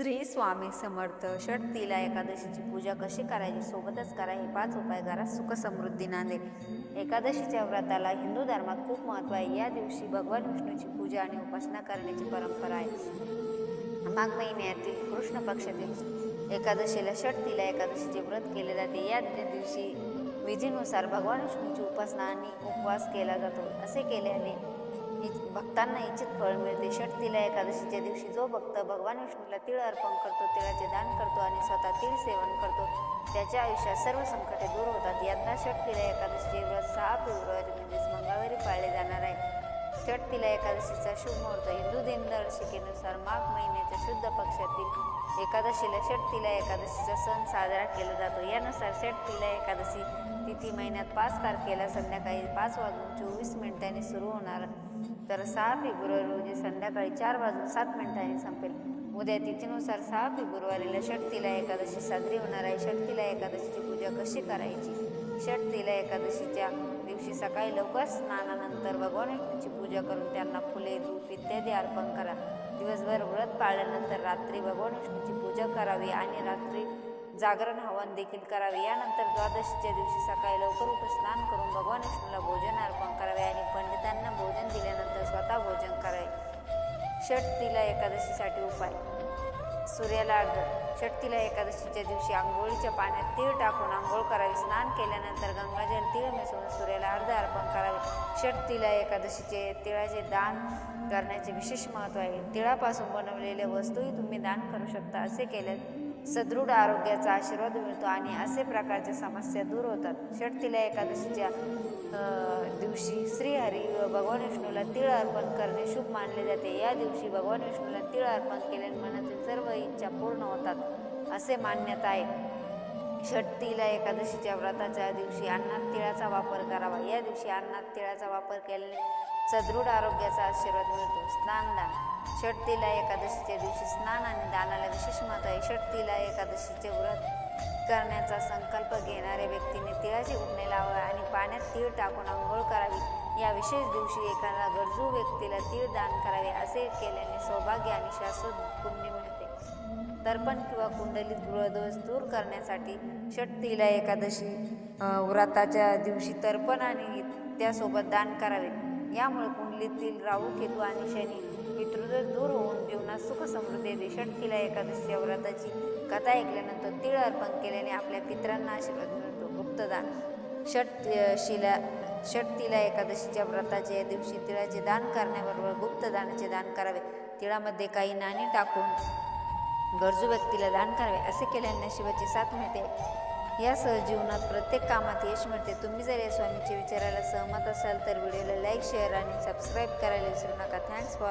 श्री स्वामी समर्थ षटतीला एकादशीची पूजा कशी करायची? सोबतच करा हे पाच उपाय करा. सुख समृद्धी नांदे एकादशीच्या व्रताला हिंदू धर्मात खूप महत्त्व आहे. या दिवशी भगवान विष्णूची पूजा आणि उपासना करण्याची परंपरा आहे. माघ महिन्यातील कृष्ण पक्षातील एकादशीला षटतीला एकादशीचे व्रत केले जाते. या दिवशी विधीनुसार भगवान विष्णूची उपासना आणि उपवास केला जातो. असे केल्याने भक्तांना इच्छित फळ मिळते. षट तिला एकादशीच्या दिवशी जो भक्त भगवान विष्णूला तिळ अर्पण करतो तिळाचे दान करतो आणि स्वतः तिळ सेवन करतो त्याच्या आयुष्यात सर्व संकटे दूर होतात. यंदा षट तिला एकादशीचे व्रत सहा फेब्रुवारी म्हणजेच मंगळवारी पाळले जाणार आहे. षट तिला एकादशीचा शुभ मुहूर्त दिनदर्शिकेनुसार माघ महिन्याच्या शुद्ध पक्षातील एकादशीला षटतीला एकादशीचा सण साजरा केला जातो. यानुसार षटतीला एकादशी तिथी महिन्यात पाच तारखेला संध्याकाळी पाच वाजून चोवीस मिनिटांनी सुरू होणार. तर सहा फेब्रुवारी रोजी संध्याकाळी चार वाजून सात मिनिटांनी संपेल. उद्या तिथीनुसार सहा फेब्रुवारीला षटतीला एकादशी साजरी होणार आहे. षटतीला एकादशीची पूजा कशी करायची? षट तिला एकादशीच्या दिवशी सकाळी लवकर स्नानानंतर भगवान पूजा करून त्यांना फुले धूप इत्यादी अर्पण करा. दिवसभर व्रत पाळल्यानंतर रात्री भगवान विष्णूची पूजा करावी आणि रात्री जागरण हवन देखील करावे. यानंतर द्वादशीच्या दिवशी सकाळी लवकर उठून स्नान करून भगवान विष्णूला भोजन अर्पण करावे आणि पंडितांना भोजन दिल्यानंतर स्वतः भोजन करावे. षट तिला एकादशीसाठी उपाय. सूर्याला अर्घ षटतीला एकादशीच्या दिवशी आंघोळीच्या पाण्यात तीळ टाकून आंघोळ करावी. स्नान केल्यानंतर गंगाजल तीळ मिसळून सूर्याला अर्ध अर्पण करावे. षटतीला एकादशीचे तिळाचे दान करण्याचे विशेष महत्त्व आहे. तिळापासून बनवलेल्या वस्तूही तुम्ही दान करू शकता असे केले सदृढ आरोग्याचा आशीर्वाद मिळतो आणि असे प्रकारच्या समस्या दूर होतात. षटतीला एकादशीच्या दिवशी श्रीहरी व भगवान विष्णूला तिळ अर्पण करणे शुभ मानले जाते. या दिवशी भगवान विष्णूला तिळ अर्पण केल्याने मनातील सर्व पूर्ण होतात. असे मान्यता आहे. षटतीला एकादशीच्या व्रताच्या दिवशी अन्नात तिळाचा वापर करावा. या दिवशी अन्नात तिळाचा वापर केल्याने सदृढ आरोग्याचा आशीर्वाद मिळतो. स्नानदान षटतीला एकादशीच्या दिवशी स्नान आणि दानाला विशेष महत्त्व आहे. षटतीला एकादशीचे व्रत करण्याचा संकल्प घेणाऱ्या व्यक्तीने तिळाची उठणे लावावे आणि पाण्यात तीळ टाकून आंघोळ करावी. या विशेष दिवशी एखाद्या गरजू व्यक्तीला तीळ दान करावे असे केल्याने सौभाग्य आणि शाश्वत पुण्य मिळते. तर्पण किंवा कुंडलीत ग्रहदोष दूर करण्यासाठी षटतीला एकादशी व्रताच्या दिवशी तर्पण आणि त्यासोबत दान करावे. यामुळे कुंडलीतील राहू केतू आणि शनी पितृदोष दूर होऊन जीवनात सुख समृद्धी येते षटतीला एकादशीच्या व्रताची कथा ऐकल्यानंतर तीळ अर्पण केल्याने आपल्या पित्रांना आशीर्वाद मिळतो. गुप्तदान षट शिला षटतीला एकादशीच्या व्रताच्या दिवशी तिळाचे दान करण्याबरोबर गुप्तदानाचे दान करावे. तिळामध्ये काही नाणी टाकून गरजू व्यक्तीला दान करावे असे केल्याने नशिबाची साथ मिळते. या सहजीवनात प्रत्येक कामात यश मिळते. तुम्ही जर या स्वामीच्या विचाराला सहमत असाल तर व्हिडिओला लाईक शेअर आणि सबस्क्राईब करायला विसरू नका. Thanks for